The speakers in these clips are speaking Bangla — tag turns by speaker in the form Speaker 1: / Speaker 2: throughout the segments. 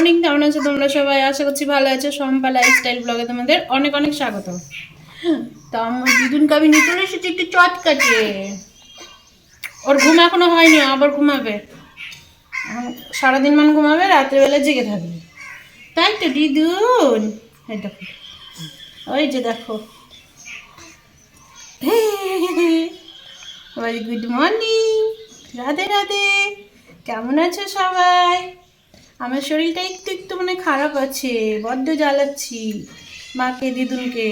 Speaker 1: মর্নিং কেমন আছো তোমরা সবাই? আশা করছি ভালো আছো। সম্পা লাইফস্টাইল ব্লগে তোমাদের অনেক অনেক স্বাগত। তো আমার দিদুনকে আমি নিতে এসেছি একটু চটকাটে ওর ঘুম এখনও হয়নি আবার ঘুমাবে। সারাদিন মান ঘুমাবে, রাত্রেবেলা জেগে থাকবে। তাই তো দিদুন। ওই যে দেখো। Good morning. রাধে রাধে। কেমন আছো সবাই? আমার শরীরটা একটু একটু মানে খারাপ আছে, বড্ড জ্বালাচ্ছি, মাকে, দিদুনকে।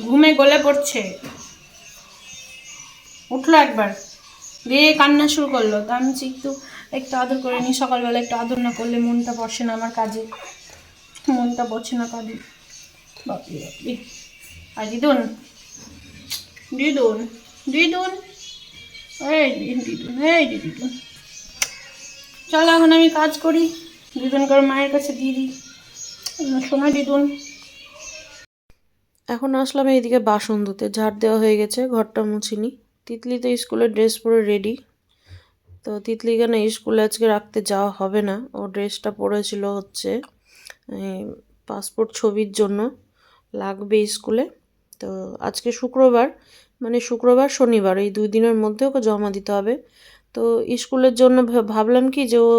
Speaker 1: ঘুমে গলে পড়ছে। উঠল একবার। দিয়ে কান্না শুরু করল। তা আমি একটু একটু আদর করে নিই সকালবেলা একটু আদর না করলে মনটা বসে না আমার কাজে। মনটা বসে না কাজে। বাপরে বাপরে আর দিদুন? দিদুন? দিদুন? চলো এখন আমি কাজ করি। দিদুন করে মায়ের কাছে দিয়ে দিই। শোনা দিদুন
Speaker 2: এখন আসলাম এইদিকে বাসন ধুতে। ঝাড় দেওয়া হয়ে গেছে, ঘরটা মুছিনি। তিতলি তো স্কুলের ড্রেস পরে রেডি তো তিতলিকে না স্কুলে আজকে রাখতে যাওয়া হবে না? ও ড্রেসটা পরেছিল হচ্ছে পাসপোর্ট ছবির জন্য। লাগবে স্কুলে। তো আজকে শুক্রবার মানে শুক্রবার, শনিবার, এই দুই দিনের মধ্যে ওকে জমা দিতে হবে। তো স্কুলের জন্য ভাবলাম কি যে ও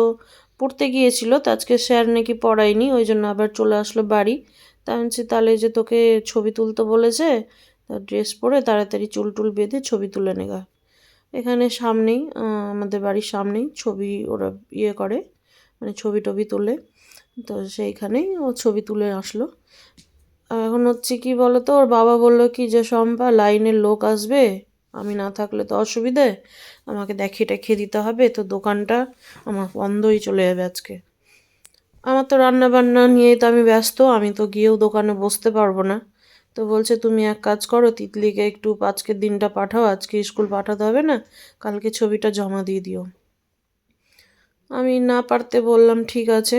Speaker 2: পড়তে গিয়েছিল, তো আজকে স্যার নাকি পড়ায়নি, ওই জন্য আবার চলে আসলো বাড়ি। তা আমি তাহলে যে তোকে ছবি তুলতে বলেছে তা ড্রেস পরে তাড়াতাড়ি চুল টুল বেঁধে ছবি তুলে নেগা এখানে সামনেই আমাদের বাড়ির সামনেই ছবি ওরা ইয়ে করে মানে ছবি টবি তোলে। তো সেইখানেই ও ছবি তুলে আসলো। এখন হচ্ছে কি বলতো? ওর বাবা বলল কি যে, শম্পা, লাইনের লোক আসবে, আমি না থাকলে তো অসুবিধে। আমাকে দেখিয়ে টেখিয়ে দিতে হবে, তো দোকানটা আমার বন্ধই চলে যাবে আজকে। আমার তো রান্না বান্না নিয়েই তো আমি ব্যস্ত, আমি তো গিয়েও দোকানে বসতে পারব না। তো বলছে, তুমি এক কাজ করো, তিতলিকে একটু আজকের দিনটা পাঠাও, আজকে স্কুল পাঠাতে হবে না, কালকে ছবিটা জমা দিয়ে দিও। আমি না পারতে বললাম, ঠিক আছে।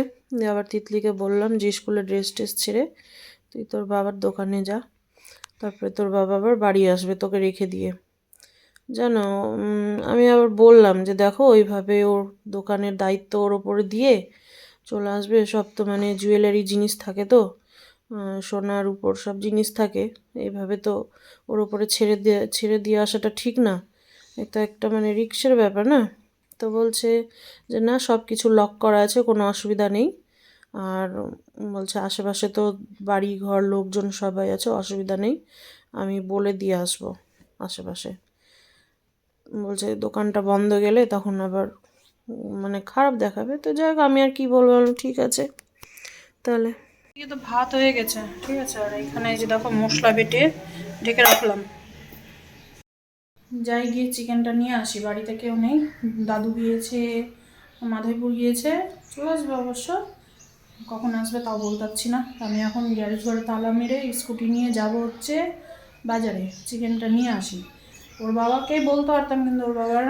Speaker 2: আবার তিতলিকে বললাম যে, স্কুলে ড্রেস ট্রেস ছেড়ে তুই তোর বাবার দোকানে যা, তারপরে তোর বাবা আবার বাড়ি আসবে তোকে রেখে দিয়ে। জানো আমি আবার বললাম যে দেখো, ওইভাবে ওর দোকানের দায়িত্ব ওর ওপরে দিয়ে চলে আসবে। সব তো মানে জুয়েলারি জিনিস থাকে তো সোনার উপর সব জিনিস থাকে। এইভাবে তো ওর ওপরে ছেড়ে দিয়ে ছেড়ে দিয়ে আসাটা ঠিক না। এটা একটা মানে রিক্সের ব্যাপার না। তো বলছে যে না সব কিছু লক করা আছে, কোনো অসুবিধা নেই। আর বলছে আশেপাশে তো বাড়ি, ঘর, লোকজন সবাই আছে, অসুবিধা নেই, আমি বলে দিয়ে আসব আশেপাশে। বলছে দোকানটা বন্ধ গেলে তখন আবার মানে খারাপ দেখাবে। তো যাই হোক, আমি আর কি বলব ঠিক আছে। তাহলে।
Speaker 1: তো ভাত হয়ে গেছে, ঠিক আছে, আর এখানে যে দেখো মশলা বেটে ঢেকে রাখলাম। যাই গিয়ে চিকেনটা নিয়ে আসি, বাড়িতে কেউ নেই। দাদু গিয়েছে মাধবপুর গিয়েছে, চলে আসবে অবশ্য। কখন আসবে তাও বলতে পারছি না। আমি এখন গ্যারেজ ঘরে তালা মেরে স্কুটি নিয়ে যাব হচ্ছে বাজারে, চিকেনটা নিয়ে আসি। ওর বাবাকেই বলতে পারতাম, কিন্তু ওর বাবার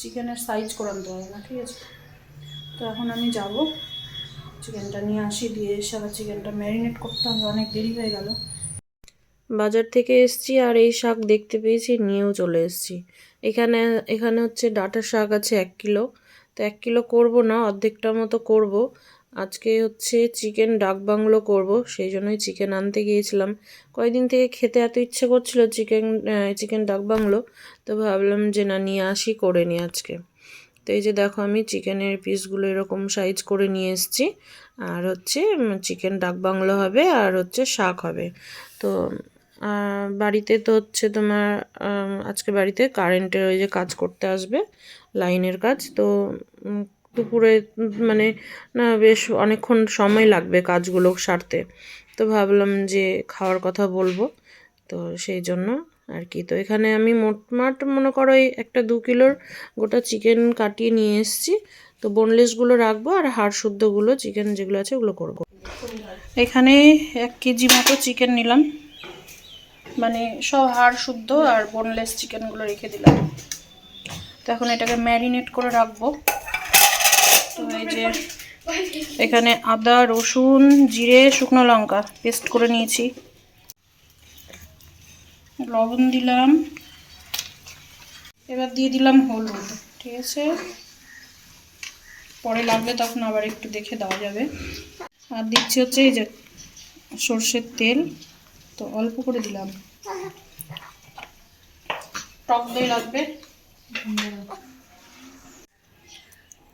Speaker 1: চিকেনের সাইজ করে আনতে হবে না, ঠিক আছে? তো এখন আমি যাব, চিকেনটা নিয়ে আসি, দিয়ে এসে আবার চিকেনটা ম্যারিনেট করতে হবে, অনেক দেরি হয়ে গেল।
Speaker 2: বাজার থেকে এসছি আর এই শাক দেখতে পেয়েছি, নিয়েও চলে এসছি। এখানে এখানে হচ্ছে ডাটা শাক আছে এক কিলো। তো এক কিলো করব না, অর্ধেকটার মতো করব। আজকে হচ্ছে চিকেন ডাক বাংলো করব, সেই জন্যই চিকেন আনতে গিয়েছিলাম। কয়েকদিন থেকে খেতে এত ইচ্ছে করছিল চিকেন চিকেন ডাক বাংলো, তো ভাবলাম যে না, নিয়ে আসি করে নিই আজকে। তো এই যে দেখো, আমি চিকেনের পিসগুলো এরকম সাইজ করে নিয়ে এসেছি। আর হচ্ছে চিকেন ডাক বাংলো হবে আর হচ্ছে শাক হবে। তো বাড়িতে তো হচ্ছে তোমার আজকে বাড়িতে কারেন্টের ওই যে কাজ করতে আসবে, লাইনের কাজ। তো দুপুরে মানে না, বেশ অনেকক্ষণ সময় লাগবে কাজগুলো সারতে। তো ভাবলাম যে খাওয়ার কথা বলব। তো সেই জন্য আর কি। তো এখানে আমি মোটমাট মনে করো এই একটা দু কিলোর গোটা চিকেন কাটিয়ে নিয়ে এসেছি। তো বোনলেসগুলো রাখব আর হাড় শুদ্ধগুলো চিকেন যেগুলো আছে ওগুলো করব।
Speaker 1: এখানে এক কেজি মতো চিকেন নিলাম। মানে সব হাড় শুদ্ধ আর বোনলেস চিকেনগুলো রেখে দিলাম। তো এখন এটাকে ম্যারিনেট করে রাখব। তো এই যে এখানে আদা রসুন জিরে শুকনো লঙ্কা পেস্ট করে নিয়েছি। লবণ দিলাম। এবার দিয়ে দিলাম হলুদ ঠিক আছে? পরে লাগলে তখন আবার একটু দেখে দেওয়া যাবে। আর দিচ্ছি হচ্ছে এই যে সর্ষের তেল তো অল্প করে দিলাম। টক দই লাগবে?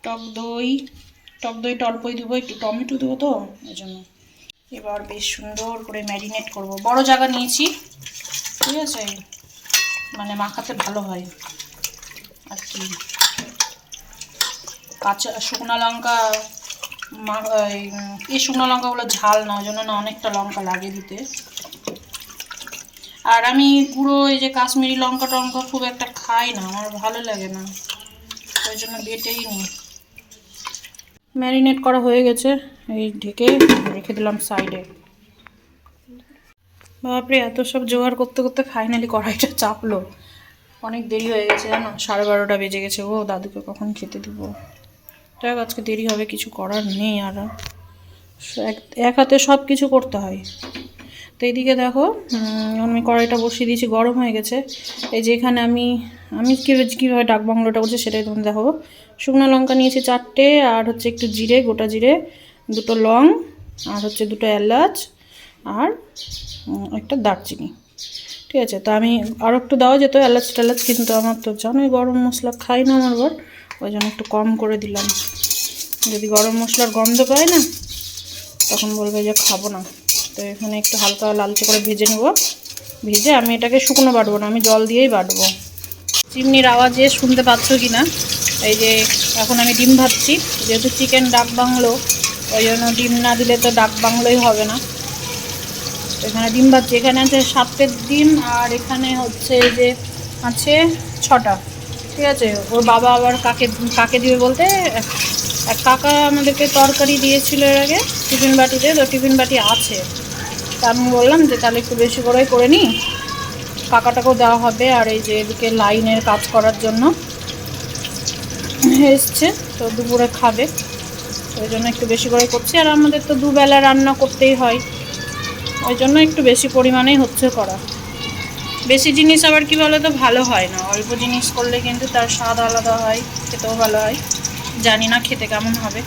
Speaker 1: টক দই, টক দইটা অল্পই দেবো, একটু টমেটো দেবো তো ওই জন্য। এবার বেশ সুন্দর করে ম্যারিনেট করব। বড় জায়গা নিয়েছি, ঠিক আছে? মানে মাখাতে ভালো হয়। আর কি? কাঁচা শুকনো লঙ্কা এই শুকনো লঙ্কাগুলো ঝাল না, ওই জন্য না অনেকটা লঙ্কা লাগে দিতে। আর আমি পুরো এই যে কাশ্মীরি লঙ্কা টঙ্কা খুব একটা খাই না, আমার ভালো লাগে না। ওই জন্য বেটেই নিই ম্যারিনেট করা হয়ে গেছে। এই ঢেকে রেখে দিলাম সাইডে বাপরে, এত সব জোগাড় করতে করতে ফাইনালি কড়াইটা চাপলো। অনেক দেরি হয়ে গেছে জানো? সাড়ে বারোটা বেজে গেছে ও দাদুকে কখন খেতে দিব? যাক, আজকে দেরি হবে, কিছু করার নেই আর। এক- হাতে সব কিছু করতে হয়। তো এইদিকে দেখো আমি কড়াইটা বসিয়ে দিয়েছি, গরম হয়ে গেছে। এই যেখানে আমি আমি কীভাবে কীভাবে ডাক বাংলোটা করছি সেটাই তোমাদের দেখাবো। শুকনো লঙ্কা নিয়েছি চারটে, আর হচ্ছে একটু জিরে, গোটা জিরে, দুটো লং, আর হচ্ছে দুটো এলাচ, আর একটা দারচিনি। ঠিক আছে, তো আমি আরও একটু দেওয়া যেত, এলাচ টেলাচ কিন্তু আমার তো জানোই গরম মশলা খাই না আমার বর, ওই জন্য একটু কম করে দিলাম। যদি গরম মশলার গন্ধ পায় না, তখন বলবে যে খাব না। তো এখানে একটু হালকা লালচে করে ভেজে নেব। ভেজে আমি এটাকে শুকনো বাটবো না, আমি জল দিয়েই বাটবো। চিমনির আওয়াজে শুনতে পাচ্ছ কি না এই যে এখন আমি ডিম ভাজছি, যেহেতু চিকেন ডাক বাংলো, ওই জন্য ডিম না দিলে তো ডাক বাংলোই হবে না। এখানে ডিম ভাজছি, এখানে আছে সাতের ডিম আর এখানে হচ্ছে এই যে আছে ছটা। ঠিক আছে? ওর বাবা আবার কাকে কাকে দিবে বলতে? এক কাকা আমাদেরকে তরকারি দিয়েছিল এর আগে, টিফিন বাটিতে, তো টিফিন বাটি আছে। তা আমি বললাম যে তাহলে একটু বেশি করেই করে নিই। কাকাটাকেও দেওয়া হবে আর এই যে এদিকে লাইনের কাজ করার জন্য এসছে, তো দুপুরে খাবে। ওই জন্য একটু বেশি করে করছি। আর আমাদের তো দুবেলা রান্না করতেই হয়। ওই জন্য একটু বেশি পরিমাণেই হচ্ছে করা। বেশি জিনিস আবার কি বলো তো ভালো হয় না। অল্প জিনিস করলে কিন্তু তার স্বাদ আলাদা হয়, খেতেও ভালো হয়। জানি না খেতে কেমন হবে।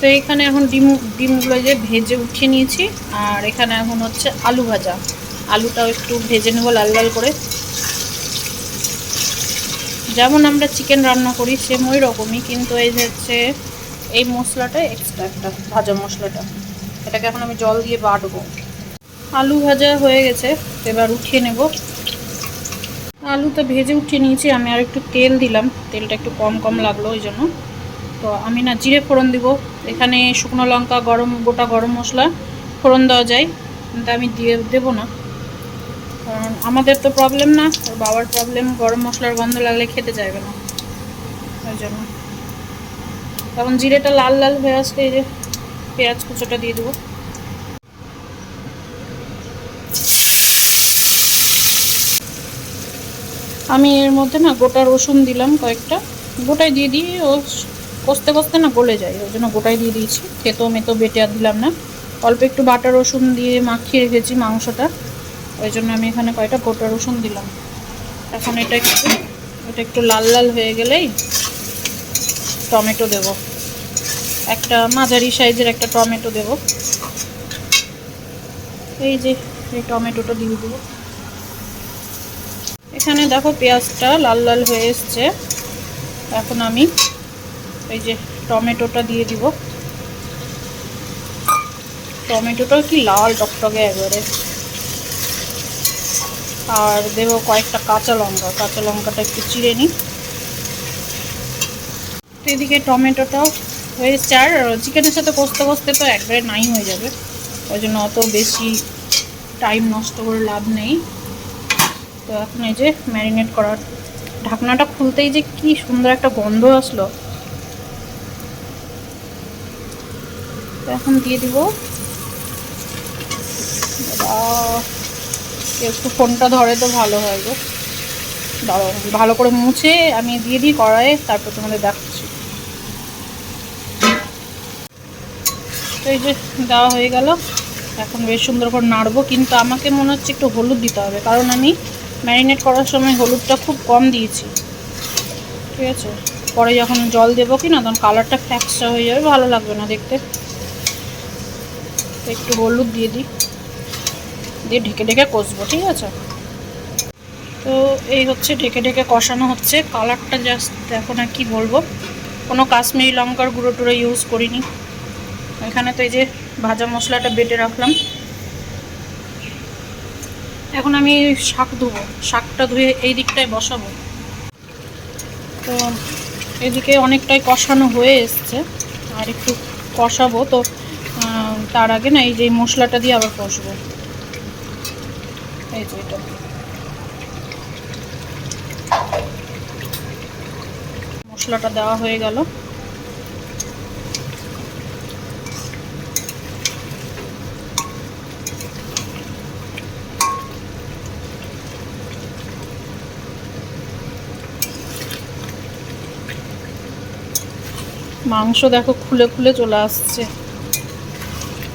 Speaker 1: তো এখানে এখন ডিম, ডিমগুলো যে ভেজে উঠিয়ে নিয়েছি। আর এখানে এখন হচ্ছে আলু ভাজা। আলুটাও একটু ভেজে নেব লাল লাল করে। যেমন আমরা চিকেন রান্না করি সেম ওই রকমই, কিন্তু এই যে হচ্ছে এই মশলাটা এক্সট্রা একটা, ভাজা মশলাটা। এটাকে এখন আমি জল দিয়ে বাটবো। আলু ভাজা হয়ে গেছে, এবার উঠিয়ে নেব। আলু তো ভেজে উঠিয়ে নিয়েছি, আমি আর একটু তেল দিলাম। তেলটা একটু কম কম লাগল ওই জন্য। তো আমি না জিরে ফোড়ন দিব। এখানে শুকনো লঙ্কা গরম, গোটা গরম মশলা ফোড়ন দেওয়া যায়। কিন্তু আমি দিয়ে দেবো না। আমাদের তো প্রবলেম না, ওর বাবার প্রবলেম গরম মশলার গন্ধ লাগলে খেতে চাইবে না। ওই জন্য। তখন জিরেটা লাল লাল হয়ে আসলে এই যে পেঁয়াজ কুচোটা দিয়ে দেবো। আমি এর মধ্যে না গোটা রসুন দিলাম কয়েকটা। গোটাই দিয়ে দিই, ও কষতে কষতে না গলে যায়, ওই জন্য গোটাই দিয়ে দিয়েছি। খেতেও মেতো বেটে আর দিলাম না। অল্প একটু বাটা রসুন দিয়ে মাখিয়ে রেখেছি মাংসটা। ওই জন্য আমি এখানে কয়েকটা গোটা রসুন দিলাম। এখন এটা একটু এটা একটু লাল লাল হয়ে গেলেই টমেটো দেব। একটা মাঝারি সাইজের একটা টমেটো দেব। এই যে, এই টমেটোটা দিয়ে দেবো। এখানে দেখো পেঁয়াজটা লাল লাল হয়ে এসছে। এখন আমি এই যে টমেটোটা দিয়ে দিব। টমেটোটা কি লাল টকটকে একবারে। আর দেবো কয়েকটা কাঁচা লঙ্কা। কাঁচা লঙ্কাটা একটু চিড়ে নিই। তো এদিকে টমেটোটাও হয়ে আর চিকেনের সাথে কষতে কষতে তো একবারে নাই হয়ে যাবে। ওই জন্য অত বেশি টাইম নষ্ট করে লাভ নেই। তো এখন এই যে ম্যারিনেট করার ঢাকনাটা খুলতেই যে কি সুন্দর একটা গন্ধ আসলো। তো এখন দিয়ে দিব বাবা, কেউ একটু ফোনটা ধরে তো ভালো হয় গো। ভালো করে মুছে, আমি দিয়ে দিই কড়াইয়ে, তারপর তোমাদের দেখাচ্ছি। এই যে দেওয়া হয়ে গেল। এখন বেশ সুন্দর করে নাড়বো, কিন্তু আমাকে মনে হচ্ছে একটু হলুদ দিতে হবে, কারণ আমি ম্যারিনেট করার সময় হলুদটা খুব কম দিয়েছি। ঠিক আছে? পরে যখন জল দেবো কি না তখন কালারটা ফ্যাক্সা হয়ে যাবে, ভালো লাগবে না দেখতে। একটু হলুদ দিয়ে দিই। দিয়ে ঢেকে ঢেকে কষবো, ঠিক আছে? তো এই হচ্ছে ঢেকে ঢেকে কষানো হচ্ছে। কালারটা জাস্ট দেখো না কি বলব। কোনো কাশ্মীরি লঙ্কার গুঁড়ো টুড়ো ইউজ করিনি। এখানে তো এই যে ভাজা মশলাটা বেটে রাখলাম। এখন আমি শাক ধুবো। শাকটা ধুয়ে এই দিকটায় বসাবো। তো এদিকে অনেকটাই কষানো হয়ে এসছে। আর একটু কষাবো। তো তার আগে না এই যে মশলাটা দিয়ে আবার কষবো। এটা। মশলাটা দেওয়া হয়ে গেল। মাংস দেখো খুলে খুলে চলে আসছে।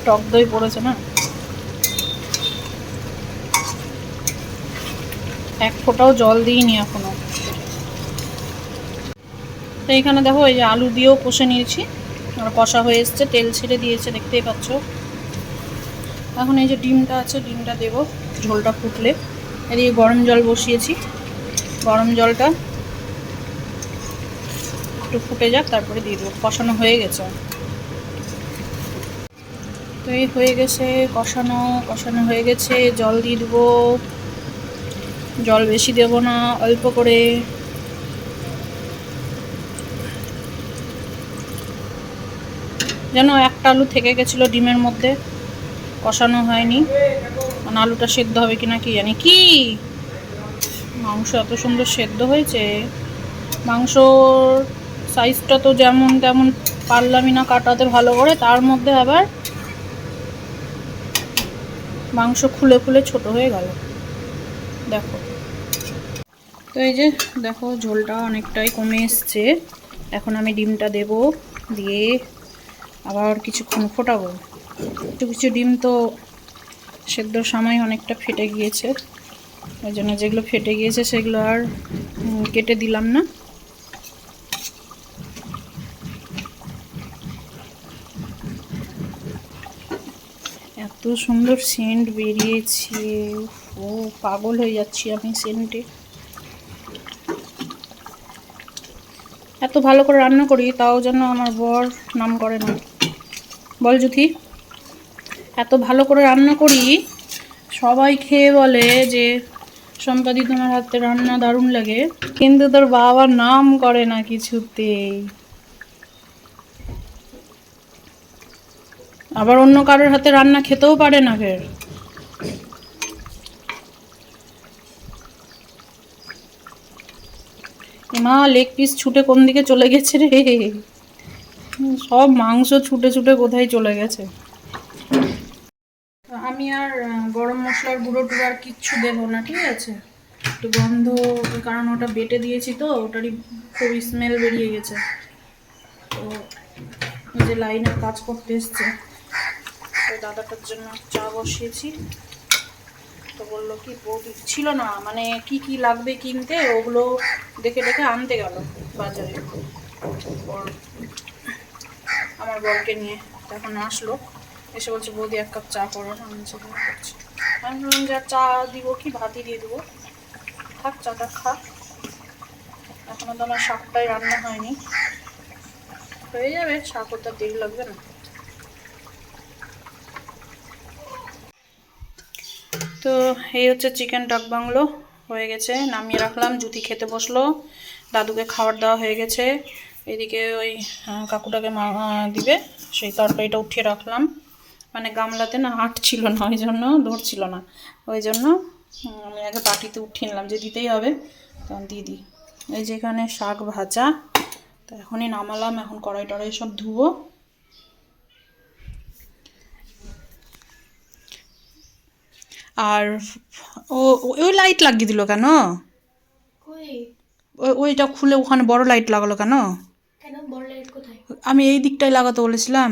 Speaker 1: টক দই পড়েছে না এক ফোঁটাও জল দিইনি এখনও। তো এইখানে দেখো, এই যে আলু দিয়েও কষে নিয়েছি। আর কষা হয়ে এসছে, তেল ছেড়ে দিয়েছে, দেখতেই পাচ্ছ। এখন এই যে ডিমটা আছে, ডিমটা দেবো, ঝোলটা ফুটলে। এদিকে গরম জল বসিয়েছি। গরম জলটা একটু ফুটে যাক, তারপরে দিয়ে দেবো। কষানো হয়ে গেছে। তো এই হয়ে গেছে, কষানো কষানো হয়ে গেছে, জল দিয়ে দেবো। জল বেশি দেব না, অল্প করে। যেন একটা আলু থেকে গেছিল ডিমের মধ্যে, কষানো হয়নি। মানে আলুটা সেদ্ধ হবে কিনা কি জানি। কি? মাংস এত সুন্দর সেদ্ধ হয়েছে। মাংসর সাইজটা তো যেমন তেমন পারলামই না কাটাতে ভালো করে, তার মধ্যে আবার মাংস খুলে খুলে ছোট হয়ে গেল। দেখো। তো এই যে, দেখো, ঝোলটা অনেকটাই কমে এসছে। এখন আমি ডিমটা দেব, দিয়ে আবার কিছুক্ষণ ফোটাবো। কিছু কিছু ডিম তো সেদ্ধর সময় অনেকটা ফেটে গিয়েছে। ওই জন্য যেগুলো ফেটে গিয়েছে, সেগুলো আর কেটে দিলাম না। এত সুন্দর সেন্ট বেরিয়েছে। ও পাগল হয়ে যাচ্ছি আমি সেন্টে এত ভালো করে রান্না করি, তাও যেন আমার বর নাম করে না। বল জুথি, এত ভালো করে রান্না করি, সবাই খেয়ে বলে যে, সম্পাদি, তোমার হাতে রান্না দারুণ লাগে। কিন্তু তোর বাবা নাম করে না কিছুতেই। আবার অন্য কারোর হাতে রান্না খেতেও পারে না ফের। মা লেগ পিস ছুটে কোন দিকে চলে গেছে রে? সব মাংস ছুটে ছুটে কোথায় চলে গেছে? আমি আর গরম মশলার গুঁড়ো টুড়ো আর কিচ্ছু দেবো না, ঠিক আছে? একটু গন্ধ, কারণ ওটা বেটে দিয়েছি তো, ওটারই খুব স্মেল বেরিয়ে গেছে। তো যে লাইনের কাজ করতে এসছে দাদাটার জন্য চা বসিয়েছি। তো বলল কি ছিল না মানে কি কি লাগবে কিনতে? ওগুলো দেখে দেখে আনতে গেল বাজারে। আমার বরকে নিয়ে তখন আসলো এসে বলছে বৌদি এক কাপ চা করো। আমি "হ্যাঁ, করছি।" আমি বললাম যে চা দিব কি ভাতই দিয়ে দেবো। থাক চাটা খা। এখনও তো আমার শাকটাই রান্না হয়নি। হয়ে যাবে শাক আর দেরি লাগবে না। তো এই হচ্ছে চিকেন ডাক বাংলো হয়ে গেছে। নামিয়ে রাখলাম, জুতি খেতে বসল। দাদুকে খাবার দেওয়া হয়ে গেছে। এদিকে ওই কাকুটাকে দিবে। সেই তরকারিটা উঠিয়ে রাখলাম। মানে গামলাতে না আট ছিল না, ওই জন্য ধরছিল না। ওই জন্য আমি আগে বাটিতে উঠিয়ে নিলাম। যে দিতেই হবে তখন দিয়ে দিই। এই যেখানে শাক ভাজা, তো এখনই নামালাম। এখন কড়াই টড়াই সব ধুবো। আর ও ওই লাইট লাগিয়ে দিল কেন? ওই ওইটা খুলে ওখানে বড় লাইট লাগালো কেন? আমি এই দিকটাই লাগাতে বলেছিলাম।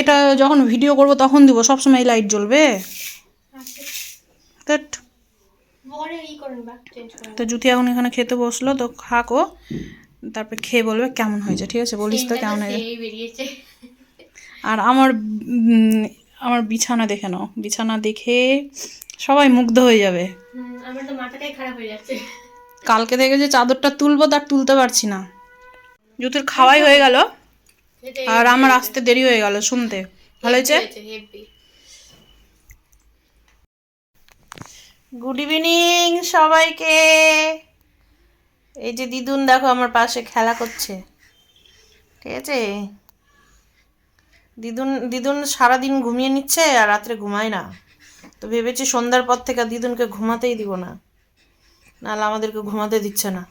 Speaker 1: এটা যখন ভিডিও করব তখন দিব সবসময় এই লাইট জ্বলবে।
Speaker 3: আচ্ছা।
Speaker 2: তো জুতি এখন এখানে খেতে বসল তো খাকো তারপর খেয়ে বলবে কেমন হয়েছে ঠিক আছে? বলিস তো কেমন হয়েছে। আর আমার আমার বিছানা দেখে নাও। বিছানা দেখে সবাই মুগ্ধ হয়ে যাবে।
Speaker 3: আমার তো মাথাটাই খারাপ হয়ে যাচ্ছে।
Speaker 2: কালকে থেকে যে চাদরটা তুলবো তার তুলতে পারছি না। জুতির খাওয়াই হয়ে গেল আর আমার আসতে দেরি হয়ে গেল শুনতে। ভালো হয়েছে?
Speaker 1: গুড ইভিনিং সবাইকে। এই যে দিদুন দেখো আমার পাশে খেলা করছে। ঠিক আছে? দিদুন দিদুন সারাদিন ঘুমিয়ে নিচ্ছে আর রাত্রে ঘুমায় না। তো ভেবেছি সন্ধ্যার পর থেকে দিদুনকে ঘুমাতেই দিব না। নাহলে আমাদেরকে ঘুমাতে দিচ্ছে না।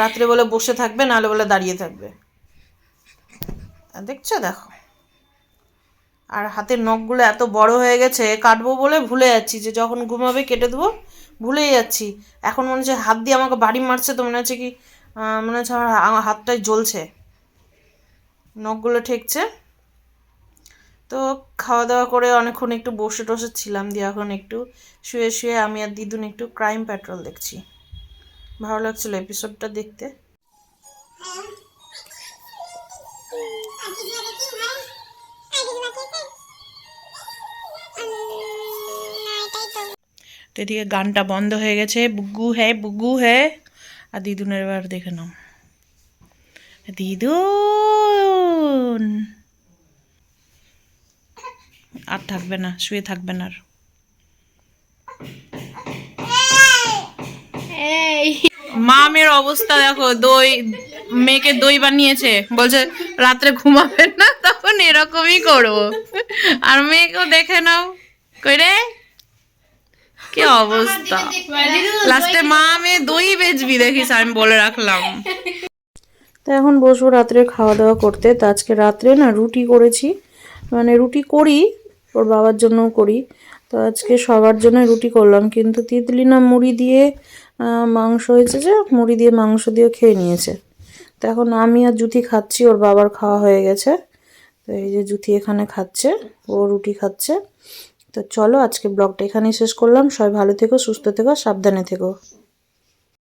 Speaker 1: রাত্রে বলে বসে থাকবে, নাহলে বলে দাঁড়িয়ে থাকবে। দেখছ দেখো। আর হাতের নখগুলো এত বড় হয়ে গেছে, কাটবো বলে ভুলে যাচ্ছি যে যখন ঘুমাবে কেটে দেবো, ভুলেই যাচ্ছি। এখন মনে হচ্ছে হাত দিয়ে আমাকে বাড়ি মারছে তো মনে হচ্ছে কি মনে হচ্ছে আমার হাতটাই জ্বলছে। নখগুলো ঠেকছে। তো খাওয়া দাওয়া করে অনেকক্ষণ একটু বসে টসে ছিলাম, দিয়ে এখন একটু শুয়ে শুয়ে আমি আর দিদুন একটু ক্রাইম প্যাট্রোল দেখছি। ভালো লাগছিল এপিসোডটা দেখতে।
Speaker 2: এদিকে গানটা বন্ধ হয়ে গেছে। বুগু হ্যাঁ বুগু হ্যাঁ আর দিদুনের এবার দেখে নাও। দিদুন! আর থাকবে না শুয়ে থাকবে না আর। মামের অবস্থা দেখো দই মেয়েকে দই বানিয়েছে বলছে রাত্রে ঘুমাবেন না তখন এরকমই করব। আর মেয়েকেও দেখে নাও কই রে? কি অবস্থা? লাস্টে মা মেয়ে দই বেচবি দেখিস আমি বলে রাখলাম।
Speaker 1: তো এখন বসবো রাত্রে খাওয়া দাওয়া করতে। তো আজকে রাত্রে না রুটি করেছি। মানে রুটি করি ওর বাবার জন্যও করি। তো আজকে সবার জন্য রুটি করলাম, কিন্তু তিতলি না মুড়ি দিয়ে মাংস হয়েছে যে, মুড়ি দিয়ে মাংস দিয়ে খেয়ে নিয়েছে। তো এখন আমি আর জুতি খাচ্ছি, ওর বাবার খাওয়া হয়ে গেছে। তো এই যে জুতি এখানে খাচ্ছে, ও রুটি খাচ্ছে। তো চলো আজকে ব্লগটা এখানেই শেষ করলাম। সবাই ভালো থেকো, সুস্থ থেকো সাবধানে থেকো।